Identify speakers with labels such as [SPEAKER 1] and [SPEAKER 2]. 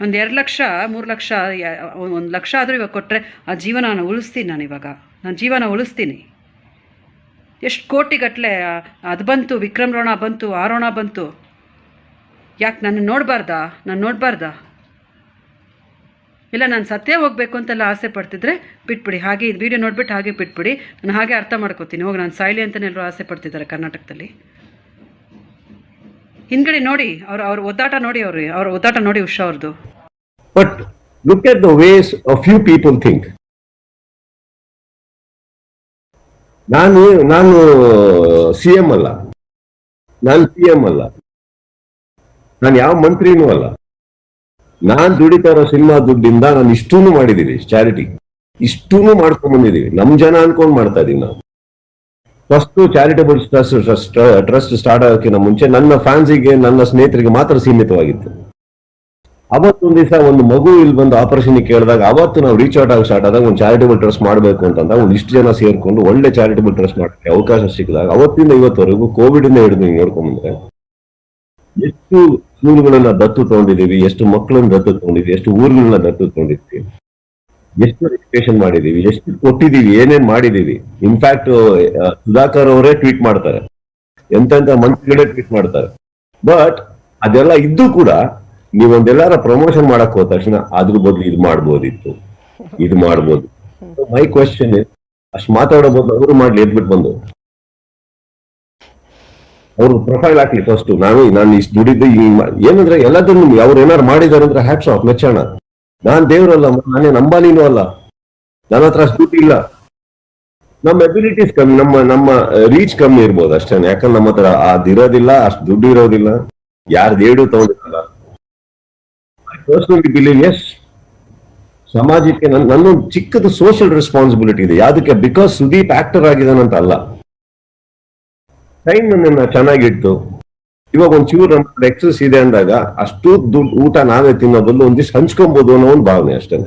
[SPEAKER 1] ಒಂದು ಎರಡು ಲಕ್ಷ, ಮೂರು ಲಕ್ಷ ಒಂದು ಲಕ್ಷ ಆದರೂ ಇವಾಗ ಕೊಟ್ಟರೆ ಆ ಜೀವನ ನಾನು ಉಳಿಸ್ತೀನಿ ನಾನು ಇವಾಗ. ನಾನು ಜೀವನ ಉಳಿಸ್ತೀನಿ. ಎಷ್ಟು ಕೋಟಿಗಟ್ಟಲೆ ಅದು ಬಂತು, ವಿಕ್ರಮ್ ರೋಣ ಬಂತು, ಆರೋಣ ಬಂತು. ಯಾಕೆ ನಾನು ನೋಡಬಾರ್ದಾ? ನಾನು ನೋಡಬಾರ್ದಾ? ಇಲ್ಲ, ನಾನು ಸತ್ಯ ಹೋಗಬೇಕು ಅಂತೆಲ್ಲ ಆಸೆ ಪಡ್ತಿದ್ರೆ ಬಿಟ್ಬಿಡಿ. ಹಾಗೆ ಇದು ವಿಡಿಯೋ ನೋಡಿಬಿಟ್ಟು ಹಾಗೆ ಬಿಟ್ಬಿಡಿ. ನಾನು ಹಾಗೆ ಅರ್ಥ ಮಾಡ್ಕೋತೀನಿ. ಹೋಗಿ, ನಾನು ಸಾಯ್ಲಿ ಅಂತಲೇ ಎಲ್ಲರೂ ಆಸೆ ಪಡ್ತಿದ್ದಾರೆ ಕರ್ನಾಟಕದಲ್ಲಿ. ಹಿಂದ್ಗಡೆ ನೋಡಿ, ಅವ್ರ ಅವ್ರ ಒದ್ದಾಟ ನೋಡಿ ಅವ್ರಿ, ಅವ್ರ ಒದ್ದಾಟ ನೋಡಿ ಉಷಾ ಅವ್ರದ್ದು
[SPEAKER 2] but look at the ways a few people think ನಾನು ನಾನು ಸಿ ಎಂ ಅಲ್ಲ. ನಾನು ಪಿ ಎಂ ಅಲ್ಲ. ನಾನು ಯಾವ ಮಂತ್ರಿನೂ ಅಲ್ಲ. ನಾನ್ ದುಡಿತಾ ಇರೋ ಸಿನಿಮಾ ದುಡ್ಡಿಂದ ನಾನು ಇಷ್ಟೂನು ಮಾಡಿದೀವಿ ಚಾರಿಟಿ ಇಷ್ಟೂನು ಮಾಡ್ಕೊಂಡ್ ಬಂದಿದೀವಿ ನಮ್ ಜನ ಅನ್ಕೊಂಡ್ ಮಾಡ್ತಾ ಇದೀವಿ ನಾವು. First charitable trust trust start ಆಗೋಕ್ಕಿಂತ ಮುಂಚೆ ನನ್ನ ಫ್ಯಾನ್ಸಿಗೆ, ನನ್ನ ಸ್ನೇಹಿತರಿಗೆ ಮಾತ್ರ ಸೀಮಿತವಾಗಿತ್ತು. ಅವತ್ತೊಂದು ದಿವಸ ಒಂದು ಮಗು ಇಲ್ಲಿ ಬಂದು ಆಪರೇಷನ್ ಕೇಳಿದಾಗ ಅವತ್ತು ನಾವು ರೀಚ್ ಔಟ್ ಆಗಿ ಸ್ಟಾರ್ಟ್ ಆದಾಗ ಒಂದು ಚಾರಿಟಬಲ್ ಟ್ರಸ್ಟ್ ಮಾಡಬೇಕು ಅಂತಂದಾಗ ಒಂದು ಇಷ್ಟು ಜನ ಸೇರ್ಕೊಂಡು ಒಳ್ಳೆ ಚಾರಿಟಬಲ್ ಟ್ರಸ್ಟ್ ಮಾಡೋಕ್ಕೆ ಅವಕಾಶ ಸಿಕ್ಕಿದಾಗ ಅವತ್ತಿಂದ ಇವತ್ತವರೆಗೂ ಕೋವಿಡ್ ಇಂದ ಹಿಡಿದು ನೋಡ್ಕೊಂಡ್ರೆ ಎಷ್ಟು ಸ್ಕೂಲ್ಗಳನ್ನ ದತ್ತು ತಗೊಂಡಿದ್ದೀವಿ, ಎಷ್ಟು ಮಕ್ಕಳನ್ನ ದತ್ತು ತಗೊಂಡಿದ್ವಿ ಎಷ್ಟು ಊರುಗಳನ್ನ ದತ್ತು ತಗೊಂಡಿದ್ವಿ ಎಷ್ಟು ರಿಜಿಸ್ಟ್ರೇಷನ್ ಮಾಡಿದೀವಿ ಎಷ್ಟು ಕೊಟ್ಟಿದೀವಿ ಏನೇನ್ ಮಾಡಿದೀವಿ ಇನ್ಫ್ಯಾಕ್ಟ್ ಸುಧಾಕರ್ ಅವರೇ ಟ್ವೀಟ್ ಮಾಡ್ತಾರೆ. ಎಂತೆಂತ ಮಂತ್ರಿಗಳೇ ಟ್ವೀಟ್ ಮಾಡ್ತಾರೆ. ಬಟ್ ಅದೆಲ್ಲ ಇದ್ದು ಕೂಡ ನೀವೊಂದೆಲ್ಲಾರ ಪ್ರಮೋಷನ್ ಮಾಡಕ್ ಹೋದ ತಕ್ಷಣ ಅದ್ರ ಬದಲು ಇದು ಮಾಡ್ಬೋದಿತ್ತು. ಇದು ಮಾಡ್ಬೋದು. ಮೈ ಕ್ವಶನ್ ಅಷ್ಟು ಮಾತಾಡೋ ಬದಲು ಅವರು ಮಾಡ್ಲಿ ಎದ್ಬಿಟ್ಟು ಬಂದು. ಅವ್ರ ಪ್ರೊಫೈಲ್ ಹಾಕ್ಲಿ ಫಸ್ಟ್ ನಾನು ನಾನು ಇಷ್ಟು ದುಡಿದ್ದು ಏನಂದ್ರೆ ಎಲ್ಲದನ್ನು ಅವ್ರು ಏನಾರು ಮಾಡಿದಾರೆ ಅಂದ್ರೆ ಹ್ಯಾಟ್ಸ್ ಆಫ್ ಮೆಚ್ಚೋಣ. ನಾನ್ ದೇವ್ರಲ್ಲ ನಾನೇ ನಂಬಾಲಿನೂ ಅಲ್ಲ. ನನ್ನ ಹತ್ರ ಅಷ್ಟು ಇಲ್ಲ. ನಮ್ಮ ಎಬಿಲಿಟೀಸ್ ಕಮ್ಮಿ, ನಮ್ಮ ನಮ್ಮ ರೀಚ್ ಕಮ್ಮಿ ಇರ್ಬೋದು ಅಷ್ಟೇ. ಯಾಕಂದ್ರೆ ನಮ್ಮ ಹತ್ರ ಅದಿರೋದಿಲ್ಲ ಅಷ್ಟು ದುಡ್ಡು ಇರೋದಿಲ್ಲ. ಯಾರ್ದು ಏಡು ತಗೊಂಡಿರಲ್ಲ ಪರ್ಸನಲಿ ಬಿಲೀವ್ ಎಸ್ ಸಮಾಜಕ್ಕೆ ನನ್ನ ನನ್ನೊಂದು ಚಿಕ್ಕದು ಸೋಷಿಯಲ್ ರೆಸ್ಪಾನ್ಸಿಬಿಲಿಟಿ ಇದೆ. ಯಾವುದಕ್ಕೆ? ಬಿಕಾಸ್ ಸುದೀಪ್ ಆಕ್ಟರ್ ಆಗಿದಾನಂತ ಅಲ್ಲ. ಟೈಮ್ ನನ್ನ ಚೆನ್ನಾಗಿಟ್ಟು ಇವಾಗ ಒಂಚೂರು ನಮ್ಮ ಎಕ್ಸಸ್ ಇದೆ ಅಂದಾಗ ಅಷ್ಟು ದುಡ್ಡು ಊಟ ನಾವೇ ತಿನ್ನೋ ಬದಲು ಒಂದಿಷ್ಟು ಹಂಚ್ಕೊಬಹುದು ಅನ್ನೋ ಒಂದು ಭಾವನೆ ಅಷ್ಟೇ